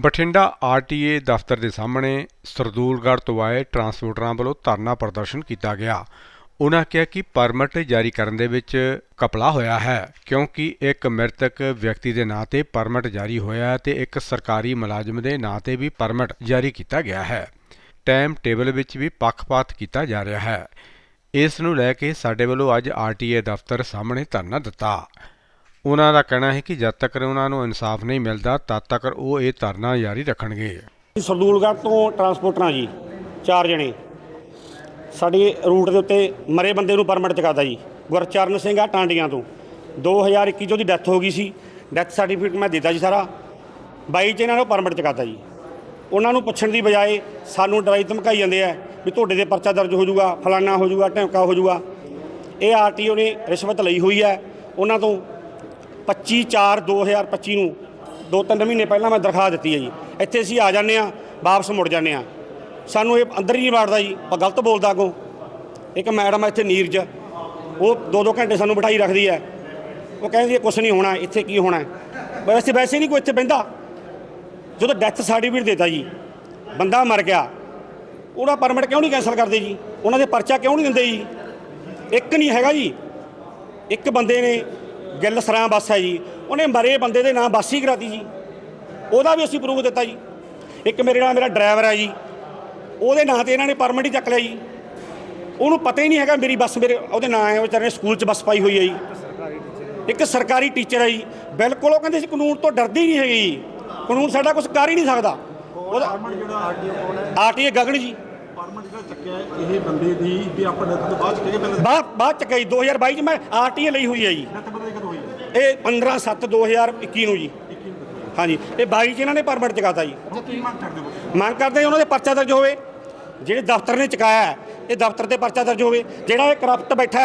Bathinda RTA ਦਫ਼ਤਰ ਦੇ ਸਾਹਮਣੇ ਸਰਦੂਲਗੜ੍ਹ ਤੋਂ ਆਏ ਟਰਾਂਸਪੋਰਟਰਾਂ ਵੱਲੋਂ ਧਰਨਾ ਪ੍ਰਦਰਸ਼ਨ ਕੀਤਾ ਗਿਆ। ਉਹਨਾਂ ਕਿਹਾ ਕਿ ਪਰਮਿਟ ਜਾਰੀ ਕਰਨ ਦੇ ਵਿੱਚ ਕਪਲਾ ਹੋਇਆ ਹੈ, ਕਿਉਂਕਿ ਇੱਕ ਮ੍ਰਿਤਕ ਵਿਅਕਤੀ ਦੇ ਨਾਂ ਤੇ ਪਰਮਿਟ ਜਾਰੀ ਹੋਇਆ ਹੈ ਤੇ ਇੱਕ ਸਰਕਾਰੀ ਮੁਲਾਜ਼ਮ ਦੇ ਨਾਂ ਤੇ ਵੀ ਪਰਮਿਟ ਜਾਰੀ ਕੀਤਾ ਗਿਆ ਹੈ। ਟਾਈਮ ਟੇਬਲ ਵਿੱਚ ਵੀ ਪੱਖਪਾਤ ਕੀਤਾ ਜਾ ਰਿਹਾ ਹੈ। ਇਸ ਨੂੰ ਲੈ ਕੇ ਸਾਡੇ ਵੱਲੋਂ ਅੱਜ ਆਰਟੀਏ ਦਫ਼ਤਰ ਸਾਹਮਣੇ ਧਰਨਾ ਦਿੱਤਾ। ਉਹਨਾਂ ਦਾ ਕਹਿਣਾ ਹੈ ਕਿ ਜਦ ਤੱਕ ਉਹਨਾਂ ਨੂੰ ਇਨਸਾਫ ਨਹੀਂ ਮਿਲਦਾ, ਤਦ ਤੱਕ ਉਹ ਇਹ ਧਰਨਾ ਜਾਰੀ ਰੱਖਣਗੇ। ਸਰਦੂਲਗੜ੍ਹ ਤੋਂ ਟਰਾਂਸਪੋਰਟਰਾਂ ਜੀ, ਚਾਰ ਜਣੇ। ਸਾਡੇ ਰੂਟ ਦੇ ਉੱਤੇ ਮਰੇ ਬੰਦੇ ਨੂੰ ਪਰਮਿਟ ਚਕਾਦਾ ਜੀ, ਗੁਰਚਰਨ ਸਿੰਘ ਆ ਟਾਂਡੀਆਂ ਤੋਂ। 2021 ਚ ਉਹਦੀ ਡੈਥ ਹੋ ਗਈ ਸੀ। ਡੈਥ ਸਰਟੀਫਿਕੇਟ ਮੈਂ ਦਿੱਤਾ ਜੀ ਸਾਰਾ। 22 ਚ ਇਹਨਾਂ ਨੂੰ ਪਰਮਿਟ ਚਕਾਤਾ ਜੀ। ਉਹਨਾਂ ਨੂੰ ਪੁੱਛਣ ਦੀ ਬਜਾਏ ਸਾਨੂੰ ਡਰਾਈ ਧਮਕਾਈ ਜਾਂਦੇ ਆ ਵੀ ਤੁਹਾਡੇ ਦੇ ਪਰਚਾ ਦਰਜ ਹੋ ਜਾਊਗਾ, ਫਲਾਨਾ ਹੋ ਜਾਊਗਾ, ਢਿਮਕਾ ਹੋ ਜਾਊਗਾ। ਇਹ ਆਰਟੀਓ ਨੇ ਰਿਸ਼ਵਤ ਲਈ ਹੋਈ ਹੈ। ਉਹਨਾਂ ਤੋਂ 25 4 2025 ਨੂੰ ਦੋ ਤਿੰਨ ਮਹੀਨੇ ਪਹਿਲਾਂ ਮੈਂ ਦਰਖਾਸਤ ਦਿੱਤੀ ਹੈ ਜੀ। ਇੱਥੇ ਅਸੀਂ ਆ ਜਾਂਦੇ ਆ ਵਾਪਸ ਮੁੜ ਜਾਂਦੇ ਆ ਸਾਨੂੰ ਇਹ ਅੰਦਰ ਹੀ ਨਹੀਂ ਵਾੜਦਾ ਜੀ, ਆਪਾਂ ਗਲਤ ਬੋਲਦਾ ਅੱਗੋਂ। ਇੱਕ ਮੈਡਮ ਆ ਇੱਥੇ ਨੀਰਜ, ਉਹ ਦੋ ਦੋ ਘੰਟੇ ਸਾਨੂੰ ਬਿਠਾਈ ਰੱਖਦੀ ਹੈ। ਉਹ ਕਹਿੰਦੀ ਹੈ, ਕੁਛ ਨਹੀਂ ਹੋਣਾ, ਇੱਥੇ ਕੀ ਹੋਣਾ ਵੈਸੇ ਵੈਸੇ ਨਹੀਂ ਕੋਈ ਇੱਥੇ ਬਹਿੰਦਾ। ਜਦੋਂ ਡੈਥ ਸਰਟੀਫਿਕੇਟ ਦਿੱਤਾ ਜੀ, ਬੰਦਾ ਮਰ ਗਿਆ। ਉਹਦਾ ਪਰਮਿਟ ਕਿਉਂ ਨਹੀਂ ਕੈਂਸਲ ਕਰਦੇ ਜੀ? ਉਹਨਾਂ ਦੇ ਪਰਚਾ ਕਿਉਂ ਨਹੀਂ ਦਿੰਦੇ ਜੀ? ਇੱਕ ਨਹੀਂ ਹੈਗਾ ਜੀ। ਇੱਕ ਬੰਦੇ ਨੇ ਗਿੱਲ ਸਰਾਂ ਬੱਸ ਹੈ ਜੀ। ਉਹਨੇ ਮਰੇ ਬੰਦੇ ਦੇ ਨਾਮ ਬੱਸ ਹੀ ਕਰਾਤੀ ਜੀ। ਉਹਦਾ ਵੀ ਅਸੀਂ ਪ੍ਰੂਫ ਦਿੱਤਾ ਜੀ। ਇੱਕ ਮੇਰੇ ਨਾਲ ਮੇਰਾ ਡਰਾਈਵਰ ਹੈ ਜੀ। ਉਹਦੇ ਨਾਂ ਤੇ ਇਹਨਾਂ ਨੇ ਪਰਮਿਟ ਹੀ ਚੱਕ ਲਿਆ ਜੀ। ਉਹਨੂੰ ਪਤਾ ਹੀ ਨਹੀਂ ਹੈਗਾ ਮੇਰੀ ਬੱਸ ਮੇਰੇ ਉਹਦੇ ਨਾਂ ਹੈ ਵਿਚਾਰੇ ਨੇ ਸਕੂਲ 'ਚ ਬੱਸ ਪਾਈ ਹੋਈ ਹੈ ਜੀ। ਇੱਕ ਸਰਕਾਰੀ ਟੀਚਰ ਹੈ ਜੀ। ਬਿਲਕੁਲ ਉਹ ਕਹਿੰਦੇ ਸੀ ਕਾਨੂੰਨ ਤੋਂ ਡਰਦੇ ਹੀ ਨਹੀਂ ਹੈਗੇ ਕਾਨੂੰਨ ਸਾਡਾ ਕੁਝ ਕਰ ਹੀ ਨਹੀਂ ਸਕਦਾ। ਉਹਦਾ ਆਰਟੀਏ ਗਗਨ ਜੀ। ਚੱਕਿਆ ਇਹ ਬੰਦੇ ਦੀ ਵੀ ਆਪਾਂ ਡੈਥ ਤੋਂ ਬਾਅਦ ਚੱਕਿਆ ਪਹਿਲਾਂ ਬਾਅਦ ਬਾਅਦ ਚ ਗਈ 2022 ਚ ਮੈਂ ਆਰਟੀਏ ਲਈ ਹੋਈ ਹੈ ਜੀ। ਡੈਥ ਬੰਦੇ ਦੀ ਕਦੋਂ ਹੋਈ ਹੈ? ਇਹ 15 7 2021 ਨੂੰ ਜੀ। ਹਾਂਜੀ ਇਹ 22 ਚ ਇਹਨਾਂ ਨੇ ਪਰਮਿਟ ਚਕਾਤਾ ਜੀ। ਹੁਣ ਕੀ ਮੰਗ ਕਰਦੇ ਹੋ? ਮੰਗ ਕਰਦੇ ਹਾਂ ਉਹਨਾਂ ਦੇ ਪਰਚਾ ਦਰਜ ਹੋਵੇ। ਜਿਹੜੇ ਦਫ਼ਤਰ ਨੇ ਚੁਕਾਇਆ ਹੈ, ਇਹ ਦਫ਼ਤਰ ਤੇ ਪਰਚਾ ਦਰਜ ਹੋਵੇ। ਜਿਹੜਾ ਇਹ ਕਰਪਟ ਬੈਠਾ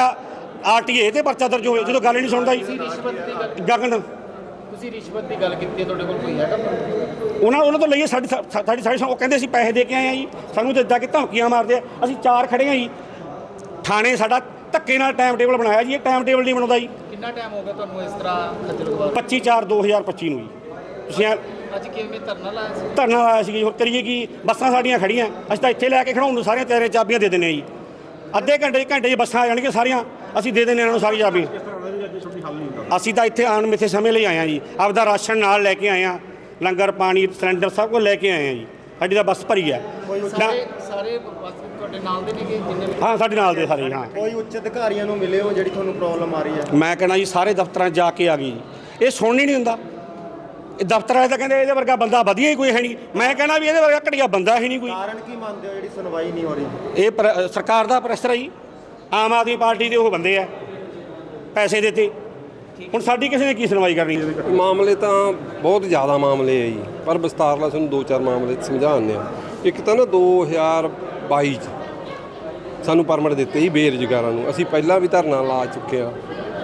ਆਰਟੀਏ ਤੇ ਪਰਚਾ ਦਰਜ ਹੋਵੇ ਜਦੋਂ ਗੱਲ ਨਹੀਂ ਸੁਣਦਾ ਜੀ। ਗਗਨ। ਤੁਸੀਂ ਰਿਸ਼ਵਤ ਦੀ ਗੱਲ ਕੀਤੀ ਹੈ ਤੁਹਾਡੇ ਕੋਲ ਕੋਈ ਹੈਗਾ? ਉਹਨਾਂ ਉਹਨਾਂ ਤੋਂ ਲਈਏ ਸਾਡੀ ਸਾਡੀ ਸਾਡੀ ਉਹ ਕਹਿੰਦੇ ਅਸੀਂ ਪੈਸੇ ਦੇ ਕੇ ਆਏ ਆ ਜੀ। ਸਾਨੂੰ ਤੇ ਇਦਾਂ ਕਿ ਧਮਕੀਆਂ ਮਾਰਦੇ ਆ ਅਸੀਂ ਚਾਰ ਖੜੇ ਆ ਜੀ। ਥਾਣੇ ਸਾਡਾ ਧੱਕੇ ਨਾਲ ਟਾਈਮ ਟੇਬਲ ਬਣਾਇਆ ਜੀ ਇਹ ਟਾਈਮ ਟੇਬਲ ਨਹੀਂ ਬਣਾਉਂਦਾ ਜੀ। ਕਿੰਨਾ ਟਾਈਮ ਹੋ ਗਿਆ ਤੁਹਾਨੂੰ ਇਸ ਤਰ੍ਹਾਂ ਖੱਜਲ ਖੁਆਰ? 25 4 2025 ਨੂੰ ਜੀ। ਤੁਸੀਂ ਅੱਜ ਕਿਵੇਂ ਧਰਨਾ ਲਾਇਆ ਸੀ? ਧਰਨਾ ਲਾਇਆ ਸੀ ਜੀ ਹੋਰ ਕਰੀਏ ਕੀ? ਬੱਸਾਂ ਸਾਡੀਆਂ ਖੜੀਆਂ ਅਸੀਂ ਤਾਂ ਇੱਥੇ ਲੈ ਕੇ ਖੜਾਉਣ ਨੂੰ ਸਾਰੀਆਂ ਤੇਰੇ ਚਾਬੀਆਂ ਦੇ ਦਿੰਦੇ ਆ ਜੀ। ਅੱਧੇ ਘੰਟੇ ਘੰਟੇ 'ਚ ਬੱਸਾਂ ਆ ਜਾਣਗੀਆਂ ਸਾਰੀਆਂ। ਅਸੀਂ ਦੇ ਦਿੰਦੇ ਇਹਨਾਂ ਨੂੰ ਸਾਰੀ ਚਾਬੀ। ਅਸੀਂ ਤਾਂ ਇੱਥੇ ਆਉਣ ਮਿੱਥੇ ਸਮੇਂ ਲਈ ਆਏ ਆ ਜੀ। ਆਪਦਾ ਰਾਸ਼ਨ ਨਾਲ ਲੈ ਕੇ ਆਏ ਆ ਲੰਗਰ ਪਾਣੀ ਸਿਲੰਡਰ ਸਭ ਕੁਝ ਲੈ ਕੇ ਆਏ ਆ ਜੀ। ਸਾਡੀ ਤਾਂ ਬੱਸ ਭਰੀ ਹੈ। ਨਾ- ਸਾਰੇ ਸਾਰੇ ਬਸ ਤੁਹਾਡੇ ਨਾਲ ਦੇ ਨੇਗੇ ਜਿੰਨੇ ਵੀ ਹਾਂ ਸਾਡੇ ਨਾਲ ਦੇ ਸਾਰੇ ਹਾਂ। ਕੋਈ ਉੱਚ ਅਧਿਕਾਰੀਆਂ ਨੂੰ ਮਿਲੇ ਹੋ ਜਿਹੜੀ ਤੁਹਾਨੂੰ ਪ੍ਰੋਬਲਮ ਆ ਰਹੀ ਹੈ? ਮੈਂ ਕਹਿੰਦਾ ਜੀ ਸਾਰੇ ਦਫ਼ਤਰਾਂ 'ਚ ਜਾ ਕੇ ਆ ਗਈ ਜੀ। ਇਹ ਸੁਣਨ ਹੀ ਨਹੀਂ ਹੁੰਦਾ ਇਹ ਦਫ਼ਤਰ ਵਾਲੇ ਤਾਂ ਕਹਿੰਦੇ ਇਹਦੇ ਵਰਗਾ ਬੰਦਾ ਵਧੀਆ ਹੀ ਕੋਈ ਹੈ ਨਹੀਂ। ਮੈਂ ਕਹਿੰਦਾ ਵੀ ਇਹਦੇ ਵਰਗਾ ਘਟੀਆ ਬੰਦਾ ਹੀ ਨਹੀਂ ਕੋਈ। ਕਾਰਨ ਕੀ ਮੰਨਦੇ ਹੋ ਜਿਹੜੀ ਸੁਣਵਾਈ ਨਹੀਂ ਹੋ ਰਹੀ? ਇਹ ਸਰਕਾਰ ਦਾ ਪ੍ਰੈਸ਼ਰ ਹੈ ਜੀ। ਆਮ ਆਦਮੀ ਪਾਰਟੀ ਦੇ ਉਹ ਬੰਦੇ ਆ ਪੈਸੇ ਦਿੱਤੇ। ਹੁਣ ਸਾਡੀ ਕਿਸੇ ਨੇ ਕੀ ਸੁਣਵਾਈ ਕਰਨੀ? ਮਾਮਲੇ ਤਾਂ ਬਹੁਤ ਜ਼ਿਆਦਾ ਮਾਮਲੇ ਆ ਜੀ ਪਰ ਵਿਸਤਾਰ ਨਾਲ ਤੁਹਾਨੂੰ ਦੋ ਚਾਰ ਮਾਮਲੇ ਸਮਝਾਉਂਦੇ ਆ। ਇੱਕ ਤਾਂ ਨਾ 2022 ਚ ਸਾਨੂੰ ਪਰਮਿਟ ਦਿੱਤੇ ਸੀ ਬੇਰੁਜ਼ਗਾਰਾਂ ਨੂੰ। ਅਸੀਂ ਪਹਿਲਾਂ ਵੀ ਧਰਨਾ ਲਾ ਚੁੱਕੇ ਆ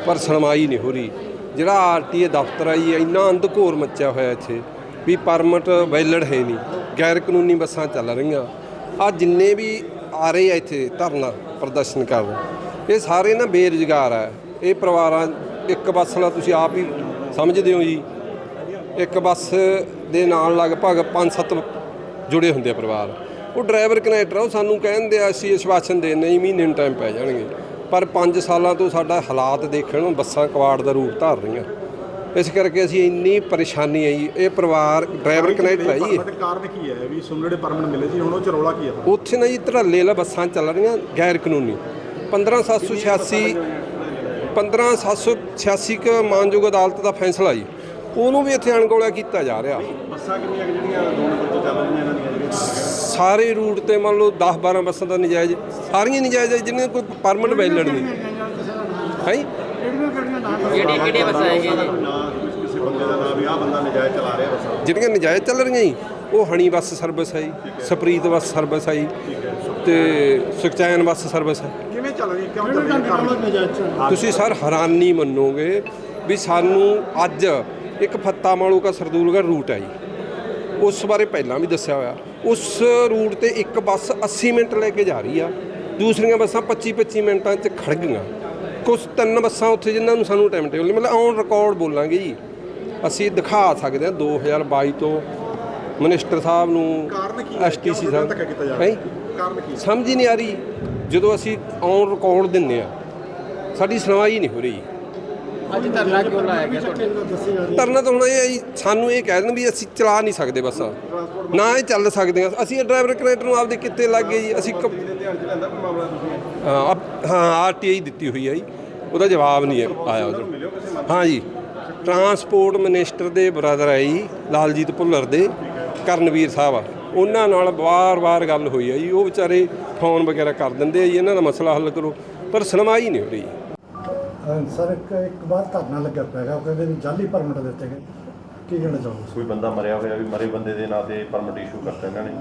ਪਰ ਸੁਣਵਾਈ ਨਹੀਂ ਹੋ ਰਹੀ। ਜਿਹੜਾ ਆਰਟੀਏ ਦਫ਼ਤਰ ਆ ਜੀ ਇੰਨਾ ਅੰਧਕੋਰ ਮੱਚਿਆ ਹੋਇਆ ਇੱਥੇ ਵੀ ਪਰਮਿਟ ਵੈਲਿਡ ਹੈ ਨਹੀਂ। ਗੈਰ ਕਾਨੂੰਨੀ ਬੱਸਾਂ ਚੱਲ ਰਹੀਆਂ। ਆ ਜਿੰਨੇ ਵੀ ਆ ਰਹੇ ਆ ਇੱਥੇ ਧਰਨਾ ਪ੍ਰਦਰਸ਼ਨ ਕਰਨ। ਇਹ ਸਾਰੇ ਨਾ ਬੇਰੁਜ਼ਗਾਰ ਆ। ਇਹ ਪਰਿਵਾਰਾਂ ਇੱਕ ਬੱਸ ਨਾਲ ਤੁਸੀਂ ਆਪ ਹੀ ਸਮਝਦੇ ਹੋ ਜੀ। ਇੱਕ ਬੱਸ ਦੇ ਨਾਲ ਲਗਭਗ 5-7 ਜੁੜੇ ਹੁੰਦੇ ਆ ਪਰਿਵਾਰ। ਉਹ ਡਰਾਈਵਰ ਕਨੈਕਟਰ ਆ, ਉਹ ਸਾਨੂੰ ਕਹਿੰਦੇ ਆ ਅਸੀਂ ਅਸ਼ਵਾਸਨ ਦੇ ਨਹੀਂ ਮਹੀਨੇ ਨੂੰ ਟਾਈਮ ਪੈ ਜਾਣਗੇ। ਪਰ 5 ਸਾਲਾਂ ਤੋਂ ਸਾਡਾ ਹਾਲਾਤ ਦੇਖਣ ਨੂੰ ਬੱਸਾਂ ਕਵਾੜ ਦਾ ਰੂਪ ਧਾਰ ਰਹੀਆਂ। ਇਸ ਕਰਕੇ ਅਸੀਂ ਇੰਨੀ ਪਰੇਸ਼ਾਨੀ ਆਈ। ਇਹ ਪਰਿਵਾਰ ਡਰਾਈਵਰ ਕਨੈਕਟਰ ਹੈ ਜੀ। ਕਾਰਨ ਕੀ ਹੈ ਵੀ ਸੁਣ ਜਿਹੜੇ ਪਰਮਿਟ ਮਿਲੇ ਸੀ ਹੁਣ ਉਹ ਚ ਰੌਲਾ ਕੀ ਹੈ? ਉੱਥੇ ਨਾ ਜੀ ਧੜੱਲੇ ਵਾਲਾ ਬੱਸਾਂ ਚੱਲ ਰਹੀਆਂ ਗੈਰ ਕਾਨੂੰਨੀ 15786 15786 ਕ ਮਾਨਯੋਗ ਅਦਾਲਤ ਦਾ ਫੈਸਲਾ ਜੀ। ਉਹਨੂੰ ਵੀ ਇੱਥੇ ਅਣਗੌਲਿਆ ਕੀਤਾ ਜਾ ਰਿਹਾ। ਬੱਸਾਂ ਕਿੰਨੀਆਂ ਜਿਹੜੀਆਂ ਦੋ ਨੰਬਰ ਤੋਂ ਚੱਲ ਰਹੀਆਂ ਇਹਨਾਂ ਦੀਆਂ ਸਾਰੇ ਰੂਟ ਤੇ ਮੰਨ ਲਓ 10 12 ਬੱਸਾਂ ਦਾ ਨਜਾਇਜ਼ ਸਾਰੀਆਂ ਨਜਾਇਜ਼ ਹੈ ਜਿਹਨਾਂ ਕੋਈ ਪਰਮਿਟ ਵੈਲਿਡ ਨਹੀਂ। ਹੈ? ਕਿਹੜੀ ਕਿਹੜੀ ਬੱਸਾਂ ਹੈਗੀਆਂ ਜੀ? ਨਾ ਕਿਸੇ- ਕਿਸੇ ਬੰਦੇ ਦਾ ਨਾਮ ਵੀ ਆਹ ਬੰਦਾ ਨਜਾਇਜ਼ ਚਲਾ ਰਿਹਾ ਬੱਸਾਂ ਜਿਹੜੀਆਂ ਨਜਾਇਜ਼ ਚੱਲ ਰਹੀਆਂ ਜੀ ਉਹ ਹਣੀ ਬੱਸ ਸਰਵਿਸ ਹੈ ਜੀ ਸਪਰੀਤ ਬੱਸ ਸਰਵਿਸ ਹੈ ਜੀ ਤੇ ਸੁਖਚੈਨ ਬੱਸ ਸਰਵਿਸ ਹੈ। ਕਿਵੇਂ ਚੱਲ ਰਹੀ ਕਿਉਂ ਚੱਲ ਰਹੀ ਤੁਸੀਂ ਸਰ ਹੈਰਾਨੀ ਮੰਨੋਗੇ ਵੀ ਸਾਨੂੰ ਅੱਜ ਇੱਕ ਫੱਤਾ ਮਾਲੂ ਕਾ ਸਰਦੂਲਗੜ੍ਹ ਰੂਟ ਹੈ ਜੀ। ਉਸ ਬਾਰੇ ਪਹਿਲਾਂ ਵੀ ਦੱਸਿਆ ਹੋਇਆ। ਉਸ ਰੂਟ ਤੇ ਇੱਕ ਬੱਸ 80 ਮਿੰਟ ਲੈ ਕੇ ਜਾ ਰਹੀ ਆ। ਦੂਸਰੀਆਂ ਬੱਸਾਂ 25 25 ਮਿੰਟਾਂ 'ਚ ਖੜ ਗਈਆਂ। ਕੁਝ ਤਿੰਨ ਬੱਸਾਂ ਉੱਥੇ ਜਿਨ੍ਹਾਂ ਨੂੰ ਸਾਨੂੰ ਟਾਈਮ ਟੇਬਲ ਮਤਲਬ ਔਨ ਰਿਕਾਰਡ ਬੋਲਾਂਗੇ ਜੀ। ਅਸੀਂ ਦਿਖਾ ਸਕਦੇ ਹਾਂ 2022 ਤੋਂ ਮਿਨਿਸਟਰ ਸਾਹਿਬ ਨੂੰ? ਐਸਟੀਸੀ ਸਾਹਿਬ। ਹੈਂ? ਰਿਹਾ? ਕਾਰਨ ਕੀ ਸਮਝ ਹੀ ਨਹੀਂ ਆ ਰਹੀ। ਜਦੋਂ ਅਸੀਂ ਔਨ ਰਿਕਾਰਡ ਦਿੰਨੇ ਆ ਸਾਡੀ ਸੁਣਵਾਈ ਨਹੀਂ ਹੋ ਰਹੀ। ਅੱਜ ਧਰਨਾ ਕਿਉਂ ਲਾਇਆ ਗਿਆ ਤੁਹਾਡੇ? ਧਰਨਾ ਤਾਂ ਹੁਣ ਇਹ ਹੈ ਜੀ, ਸਾਨੂੰ ਇਹ ਕਹਿ ਦੇਣ ਵੀ ਅਸੀਂ ਚਲਾ ਨਹੀਂ ਸਕਦੇ ਬੱਸਾਂ। ਨਾ ਇਹ ਚੱਲ ਸਕਦੇ ਹਾਂ ਅਸੀਂ ਡਰਾਈਵਰ ਕਨੈਕਟਰ ਨੂੰ ਆਪਦੇ ਕਿੱਤੇ ਲੱਗ ਗਏ ਜੀ, ਅਸੀਂ ਕ- ਹਾਂ, ਆਪ- ਹਾਂ ਆਰਟੀਆਈ ਦਿੱਤੀ ਹੋਈ ਹੈ ਜੀ। ਉਹਦਾ ਜਵਾਬ ਨਹੀਂ ਹੈ ਆਇਆ ਉਹਦਾ ਹਾਂ ਜੀ ਟਰਾਂਸਪੋਰਟ ਮਿਨਿਸਟਰ ਦੇ ਬ੍ਰਦਰ ਹੈ ਜੀ, ਲਾਲਜੀਤ ਭੁੱਲਰ ਦੇ, ਕਰਨਵੀਰ ਸਾਹਿਬ ਆ। ਉਹਨਾਂ ਨਾਲ ਵਾਰ-ਵਾਰ ਗੱਲ ਹੋਈ ਹੈ ਜੀ। ਉਹ ਵਿਚਾਰੇ ਫੋਨ ਵਗੈਰਾ ਕਰ ਦਿੰਦੇ ਆ ਜੀ। ਇਹਨਾਂ ਦਾ ਮਸਲਾ ਹੱਲ ਕਰੋ। ਪਰ ਸੁਣਵਾਈ ਨਹੀਂ ਹੋ ਰਹੀ। ਅਹ ਸਰ ਇੱਕ ਇੱਕ ਵਾਰ ਧਰਨਾ ਲੱਗਿਆ ਪਿਆ ਉਹ ਕਹਿੰਦੇ ਵੀ ਜਾਲੀ ਪਰਮਿਟ ਦਿੱਤੇ ਗਏ। ਕੀ ਕਹਿਣਾ ਚਾਹੋਗੇ? ਕੋਈ ਬੰਦਾ ਮਰਿਆ ਹੋਇਆ ਵੀ ਮਰੇ ਬੰਦੇ ਦੇ ਨਾਂ ਤੇ ਪਰਮਿਟ ਇਸ਼ੂ ਕਰਤਾ ਇਹਨਾਂ ਨੇ।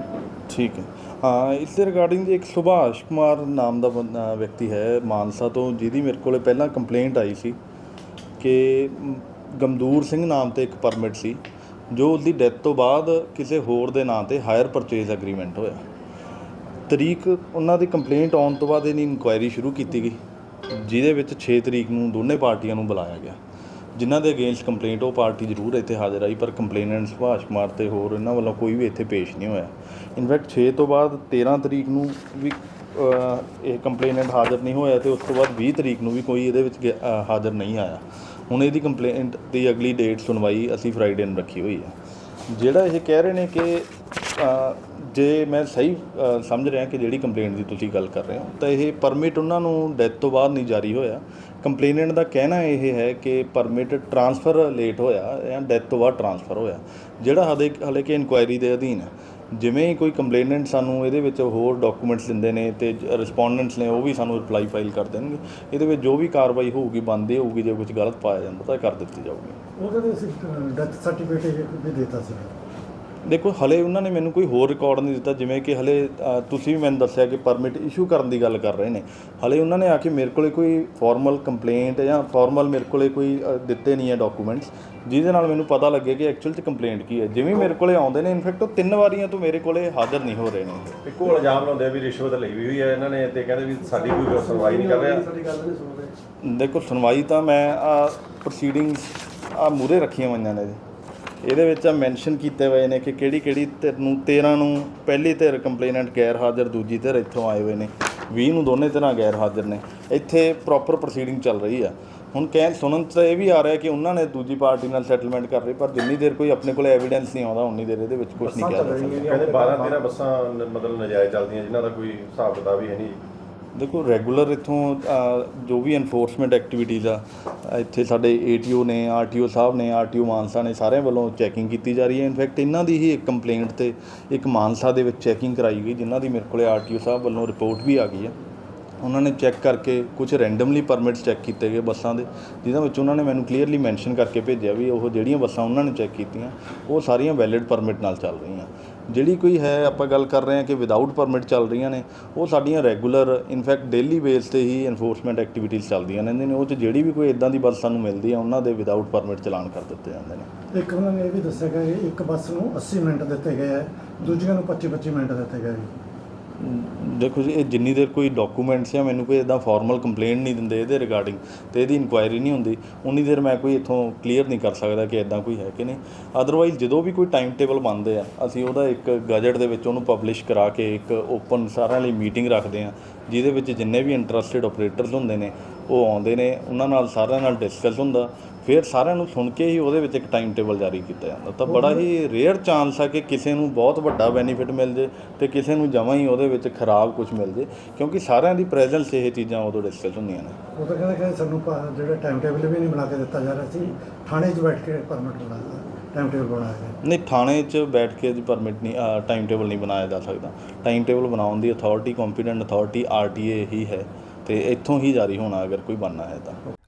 ਠੀਕ ਹੈ। ਹਾਂ ਇਸ ਦੇ ਰਿਗਾਰਡਿੰਗ ਇੱਕ ਸੁਭਾਸ਼ ਕੁਮਾਰ ਨਾਮ ਦਾ ਬੰਦਾ ਵਿਅਕਤੀ ਹੈ ਮਾਨਸਾ ਤੋਂ ਜਿਹਦੀ ਮੇਰੇ ਕੋਲੇ ਪਹਿਲਾਂ ਕੰਪਲੇਂਟ ਆਈ ਸੀ ਕਿ ਮ, ਗਮਦੂਰ ਸਿੰਘ ਨਾਮ ਤੇ ਇੱਕ ਪਰਮਿਟ ਸੀ ਜੋ ਉਹਦੀ ਡੈਥ ਤੋਂ ਬਾਅਦ ਕਿਸੇ ਹੋਰ ਦੇ ਨਾਂ ਤੇ ਹਾਇਰ ਪਰਚੇਜ਼ ਐਗਰੀਮੈਂਟ ਹੋਇਆ। ਤਰੀਕ ਉਹਨਾਂ ਦੀ ਕੰਪਲੇਂਟ ਆਉਣ ਤੋਂ ਬਾਅਦ ਇਹਨੀ ਇਨਕੁਆਇਰੀ ਸ਼ੁਰੂ ਕੀਤੀ ਗਈ। ਜਿਹਦੇ ਵਿੱਚ 6 ਤਰੀਕ ਨੂੰ ਦੋਨੇ ਪਾਰਟੀਆਂ ਨੂੰ ਬੁਲਾਇਆ ਗਿਆ। ਜਿਨ੍ਹਾਂ ਦੇ ਅਗੇਂਸਟ ਕੰਪਲੇਂਟ ਉਹ ਪਾਰਟੀ ਜ਼ਰੂਰ ਇੱਥੇ ਹਾਜ਼ਰ ਆਈ, ਪਰ ਕੰਪਲੇਨੈਂਟ ਸੁਭਾਸ਼ ਕੁਮਾਰ ਤੇ ਹੋਰ ਇਹਨਾਂ ਵੱਲੋਂ ਕੋਈ ਵੀ ਇੱਥੇ ਪੇਸ਼ ਨਹੀਂ ਹੋਇਆ। ਇਨਫੈਕਟ 6 ਤੋਂ ਬਾਅਦ 13 ਤਰੀਕ ਨੂੰ ਵੀ ਇਹ ਕੰਪਲੇਨੈਂਟ ਹਾਜ਼ਰ ਨਹੀਂ ਹੋਇਆ ਤੇ ਉਸ ਤੋਂ ਬਾਅਦ 20 ਤਰੀਕ ਨੂੰ ਵੀ ਕੋਈ ਇਹਦੇ ਵਿੱਚ ਗੇ- ਹਾਜ਼ਰ ਨਹੀਂ ਆਇਆ। ਹੁਣ ਇਹਦੀ ਕੰਪਲੇਂਟ ਦੀ ਅਗਲੀ ਡੇਟ ਸੁਣਵਾਈ ਅਸੀਂ ਫਰਾਈਡੇ ਨੂੰ ਰੱਖੀ ਹੋਈ ਹੈ। ਜਿਹੜਾ ਇਹ ਕਹਿ ਰਹੇ ਨੇ ਕਿ ਜੇ ਮੈਂ ਸਹੀ ਸਮਝ ਰਿਹਾ ਕਿ ਜਿਹੜੀ ਕੰਪਲੇਂਟ ਦੀ ਤੁਸੀਂ ਗੱਲ ਕਰ ਰਹੇ ਹੋ, ਤਾਂ ਇਹ ਪਰਮਿਟ ਉਹਨਾਂ ਨੂੰ ਡੈਥ ਤੋਂ ਬਾਅਦ ਨਹੀਂ ਜਾਰੀ ਹੋਇਆ। ਕੰਪਲੇਨੈਂਟ ਦਾ ਕਹਿਣਾ ਇਹ ਹੈ ਕਿ ਪਰਮਿਟ ਟਰਾਂਸਫਰ ਲੇਟ ਹੋਇਆ ਜਾਂ ਡੈਥ ਤੋਂ ਬਾਅਦ ਟਰਾਂਸਫਰ ਹੋਇਆ, ਜਿਹੜਾ ਹਲੇ ਹਲੇ ਕਿ ਇਨਕੁਆਇਰੀ ਦੇ ਅਧੀਨ ਹੈ। ਜਿਵੇਂ ਹੀ ਕੋਈ ਕੰਪਲੇਨੈਂਟ ਸਾਨੂੰ ਇਹਦੇ ਵਿੱਚ ਹੋਰ ਡਾਕੂਮੈਂਟਸ ਦਿੰਦੇ ਨੇ ਤੇ ਰਿਸਪੋਂਡੈਂਟਸ ਨੇ ਉਹ ਵੀ ਸਾਨੂੰ ਰਿਪਲਾਈ ਫਾਈਲ ਕਰ ਦੇਣਗੇ। ਇਹਦੇ ਵਿੱਚ ਜੋ ਵੀ ਕਾਰਵਾਈ ਹੋਊਗੀ ਬੰਦੇ ਹੋਊਗੀ, ਜੇ ਕੁਝ ਗਲਤ ਪਾਇਆ ਜਾਂਦਾ ਤਾਂ ਕਰ ਦਿੱਤੀ ਜਾਊਗੀ। ਉਹ ਕਹਿੰਦੇ ਡੈਥ ਸਰਟੀਫਿਕੇਟ ਵੀ ਦਿੱਤਾ ਸੀ। ਦੇਖੋ ਹਲੇ ਉਹਨਾਂ ਨੇ ਮੈਨੂੰ ਕੋਈ ਹੋਰ ਰਿਕਾਰਡ ਨਹੀਂ ਦਿੱਤਾ ਜਿਵੇਂ ਕਿ ਹਲੇ ਤੁਸੀਂ ਵੀ ਮੈਨੂੰ ਦੱਸਿਆ ਕਿ ਪਰਮਿਟ ਇਸ਼ੂ ਕਰਨ ਦੀ ਗੱਲ ਕਰ ਰਹੇ ਨੇ। ਹਲੇ ਉਹਨਾਂ ਨੇ ਆ ਕੇ ਮੇਰੇ ਕੋਲੇ ਕੋਈ ਫਾਰਮਲ ਕੰਪਲੇਂਟ ਜਾਂ ਫਾਰਮਲ ਮੇਰੇ ਕੋਲੇ ਕੋਈ ਦਿੱਤੇ ਨਹੀਂ ਹੈ ਡਾਕੂਮੈਂਟਸ ਜਿਹਦੇ ਨਾਲ ਮੈਨੂੰ ਪਤਾ ਲੱਗੇ ਕਿ ਐਕਚੁਅਲ ਚ ਕੰਪਲੇਂਟ ਕੀ ਹੈ। ਜਿਵੇਂ ਮੇਰੇ ਕੋਲੇ ਆਉਂਦੇ ਨੇ ਇਨਫੈਕਟ ਉਹ ਤਿੰਨ ਵਾਰੀਆਂ ਤੋਂ ਮੇਰੇ ਕੋਲੇ ਹਾਜ਼ਰ ਨਹੀਂ ਹੋ ਰਹੇ ਨੇ। ਇੱਕੋ ਇਲਜ਼ਾਮ ਲਾਉਂਦੇ ਆ ਵੀ ਰਿਸ਼ਵਤ ਲਈ ਵੀ ਹੋਈ ਹੈ ਇਹਨਾਂ ਨੇ ਤੇ ਕਹਿੰਦੇ ਵੀ ਸਾਡੀ ਕੋਈ ਸੁਣਵਾਈ ਨਹੀਂ ਕਰ ਰਿਹਾ। ਦੇਖੋ ਸੁਣਵਾਈ ਤਾਂ ਮੈਂ ਆ ਪ੍ਰੋਸੀਡਿੰਗਸ ਆ ਮੂਰੇ ਰੱਖੀਆਂ ਹੋਈਆਂ ਨੇ। ਜੀ ਇਹਦੇ ਵਿੱਚ ਆ ਮੈਂਸ਼ਨ ਕੀਤੇ ਹੋਏ ਨੇ ਕਿ ਕਿਹੜੀ ਕਿਹੜੀ ਧਿਰ ਨੂੰ 13 ਨੂੰ ਪਹਿਲੀ ਧਿਰ ਕੰਪਲੇਨੈਂਟ ਗੈਰ ਹਾਜ਼ਰ ਦੂਜੀ ਧਿਰ ਇੱਥੋਂ ਆਏ ਹੋਏ ਨੇ। 20 ਨੂੰ ਦੋਨੇ ਧਿਰਾਂ ਗੈਰ ਹਾਜ਼ਰ ਨੇ। ਇੱਥੇ ਪ੍ਰੋਪਰ ਪ੍ਰੋਸੀਡਿੰਗ ਚੱਲ ਰਹੀ ਆ। ਹੁਣ ਕਹਿ ਸੁਣਨ 'ਚ ਤਾਂ ਇਹ ਵੀ ਆ ਰਿਹਾ ਕਿ ਉਹਨਾਂ ਨੇ ਦੂਜੀ ਪਾਰਟੀ ਨਾਲ ਸੈਟਲਮੈਂਟ ਕਰ ਰਹੀ ਪਰ ਜਿੰਨੀ ਦੇਰ ਕੋਈ ਆਪਣੇ ਕੋਲ ਐਵੀਡੈਂਸ ਨਹੀਂ ਆਉਂਦਾ ਉਨੀ ਦੇਰ ਇਹਦੇ ਵਿੱਚ ਕੁਝ ਨਹੀਂ ਕਿਹਾ ਜਾ ਸਕਦਾ। ਕਹਿੰਦੇ 12 13 ਬੱਸਾਂ ਮਤਲਬ ਨਜਾਇਜ਼ ਚੱਲਦੀਆਂ ਜਿਨ੍ਹਾਂ ਦਾ ਕੋਈ ਹਿਸਾਬ ਕਿਤਾਬ ਹੀ ਹੈ ਨਹੀਂ। ਦੇਖੋ ਰੈਗੂਲਰ ਇੱਥੋਂ ਜੋ ਵੀ ਐਨਫੋਰਸਮੈਂਟ ਐਕਟੀਵਿਟੀਜ਼ ਆ, ਇੱਥੇ ਸਾਡੇ ਏਟੀਓ ਨੇ ਆਰਟੀਓ ਸਾਹਿਬ ਨੇ ਆਰਟੀਓ ਮਾਨਸਾ ਨੇ, ਸਾਰਿਆਂ ਵੱਲੋਂ ਚੈਕਿੰਗ ਕੀਤੀ ਜਾ ਰਹੀ ਹੈ। ਇਨਫੈਕਟ ਇਹਨਾਂ ਦੀ ਹੀ ਇੱਕ ਕੰਪਲੇਂਟ ਤੇ ਇੱਕ ਮਾਨਸਾ ਦੇ ਵਿੱਚ ਚੈਕਿੰਗ ਕਰਾਈ ਗਈ, ਜਿਨ੍ਹਾਂ ਦੀ ਮੇਰੇ ਕੋਲੇ ਆਰਟੀਓ ਸਾਹਿਬ ਵੱਲੋਂ ਰਿਪੋਰਟ ਵੀ ਆ ਗਈ ਹੈ। ਉਹਨਾਂ ਨੇ ਚੈੱਕ ਕਰਕੇ ਕੁਝ ਰੈਂਡਮਲੀ ਪਰਮਿਟਸ ਚੈੱਕ ਕੀਤੇ ਗਏ ਬੱਸਾਂ ਦੇ ਜਿਹਦੇ ਵਿੱਚ ਉਹਨਾਂ ਨੇ ਮੈਨੂੰ ਕਲੀਅਰਲੀ ਮੈਂਸ਼ਨ ਕਰਕੇ ਭੇਜਿਆ ਵੀ ਉਹ ਜਿਹੜੀਆਂ ਬੱਸਾਂ ਉਹਨਾਂ ਨੇ ਚੈੱਕ ਕੀਤੀਆਂ, ਉਹ ਸਾਰੀਆਂ ਵੈਲਿਡ ਪਰਮਿਟ ਨਾਲ ਚੱਲ ਰਹੀਆਂ। ਜਿਹੜੀ ਕੋਈ ਹੈ, ਆਪਾਂ ਗੱਲ ਕਰ ਰਹੇ ਹਾਂ ਕਿ ਵਿਦਆਊਟ ਪਰਮਿਟ ਚੱਲ ਰਹੀਆਂ ਨੇ, ਉਹ ਸਾਡੀਆਂ ਰੈਗੂਲਰ ਇਨਫੈਕਟ ਡੇਲੀ ਬੇਸ ਤੇ ਹੀ ਐਨਫੋਰਸਮੈਂਟ ਐਕਟੀਵਿਟੀਜ਼ ਚੱਲਦੀਆਂ ਰਹਿੰਦੀਆਂ ਨੇ। ਉਹ 'ਚ ਜਿਹੜੀ ਵੀ ਕੋਈ ਇਦਾਂ ਦੀ ਬੱਸ ਸਾਨੂੰ ਮਿਲਦੀ ਹੈ ਉਹਨਾਂ ਦੇ ਵਿਦਆਊਟ ਪਰਮਿਟ ਚਲਾਨ ਕਰ ਦਿੱਤੇ ਜਾਂਦੇ ਨੇ। ਇੱਕ ਉਹਨਾਂ ਨੇ ਇਹ ਵੀ ਦੱਸਿਆ ਕਿ ਇੱਕ ਬੱਸ ਨੂੰ 80 ਮਿੰਟ ਦਿੱਤੇ ਗਏ ਹੈ ਦੂਜੀਆਂ ਨੂੰ 25 25 ਮਿੰਟ ਦਿੱਤੇ ਗਏ ਦੇਖੋ ਜੀ, ਇਹ ਜਿੰਨੀ ਦੇਰ ਕੋਈ ਡਾਕੂਮੈਂਟਸ ਜਾਂ ਮੈਨੂੰ ਕੋਈ ਇਦਾਂ ਫਾਰਮਲ ਕੰਪਲੇਂਟ ਨਹੀਂ ਦਿੰਦੇ ਇਹਦੇ ਰਿਗਾਰਡਿੰਗ ਤੇ ਇਹਦੀ ਇਨਕੁਆਇਰੀ ਨਹੀਂ ਹੁੰਦੀ, ਉਨੀ ਦੇਰ ਮੈਂ ਕੋਈ ਇਥੋਂ ਕਲੀਅਰ ਨਹੀਂ ਕਰ ਸਕਦਾ ਕਿ ਇਦਾਂ ਕੋਈ ਹੈ ਕਿ ਨਹੀਂ। ਅਦਰਵਾਈਜ਼ ਜਦੋਂ ਵੀ ਕੋਈ ਟਾਈਮ ਟੇਬਲ ਬਣਦੇ ਆ, ਅਸੀਂ ਉਹਦਾ ਇੱਕ ਗਜਟ ਦੇ ਵਿੱਚ ਉਹਨੂੰ ਪਬਲਿਸ਼ ਕਰਾ ਕੇ ਇੱਕ ਓਪਨ ਸਾਰਿਆਂ ਲਈ ਮੀਟਿੰਗ ਰੱਖਦੇ ਆ, ਜਿਹਦੇ ਵਿੱਚ ਜਿੰਨੇ ਵੀ ਇੰਟਰਸਟਿਡ ਆਪਰੇਟਰਸ ਹੁੰਦੇ ਨੇ, ਉਹ ਆਉਂਦੇ ਨੇ, ਉਹਨਾਂ ਨਾਲ ਸਾਰਿਆਂ ਨਾਲ ਡਿਸਕਸ ਹੁੰਦਾ ਫਿਰ ਸਾਰਿਆਂ ਨੂੰ ਸੁਣ ਕੇ ਹੀ ਉਹਦੇ ਵਿੱਚ ਇੱਕ ਟਾਈਮ ਟੇਬਲ ਜਾਰੀ ਕੀਤਾ ਜਾਂਦਾ। ਤਾਂ ਬੜਾ ਹੀ ਰੇਅਰ ਚਾਂਸ ਆ ਕਿ ਕਿਸੇ ਨੂੰ ਬਹੁਤ ਵੱਡਾ ਬੈਨੀਫਿਟ ਮਿਲ ਜੇ ਤੇ ਕਿਸੇ ਨੂੰ ਜਮਾਂ ਹੀ ਉਹਦੇ ਵਿੱਚ ਖਰਾਬ ਕੁਝ ਮਿਲ ਜੇ ਕਿਉਂਕਿ ਸਾਰਿਆਂ ਦੀ ਪ੍ਰੈਜ਼ੈਂਸ ਇਹ ਚੀਜ਼ਾਂ ਉਦੋਂ ਡਿਸਕਸ ਹੁੰਦੀਆਂ ਨੇ। ਉਹ ਤਾਂ ਕਹਿੰਦੇ ਕਿ ਸਾਨੂੰ ਜਿਹੜਾ ਟਾਈਮ ਟੇਬਲ ਵੀ ਨਹੀਂ ਬਣਾ ਕੇ ਦਿੱਤਾ ਜਾ ਰਿਹਾ ਸੀ ਥਾਣੇ 'ਚ ਬੈਠ ਕੇ ਪਰਮਿਟ ਬਣਾਇਆ ਟਾਈਮ ਟੇਬਲ ਬਣਾਇਆ ਨਹੀਂ ਥਾਣੇ 'ਚ ਬੈਠ ਕੇ ਜੀ ਪਰਮਿਟ ਨਹੀਂ ਟਾਈਮ ਟੇਬਲ ਨਹੀਂ ਬਣਾਇਆ ਜਾ ਸਕਦਾ। ਟਾਈਮ ਟੇਬਲ ਬਣਾਉਣ ਦੀ ਅਥਾਰਟੀ ਕੰਪੀਟੈਂਟ ਅਥਾਰਟੀ ਆਰਟੀਏ ਹੀ ਹੈ ਤੇ ਇੱਥੋਂ ਹੀ ਜਾਰੀ ਹੋਣਾ ਅਗਰ ਕੋਈ ਬਣਨਾ ਹੈ ਤਾਂ।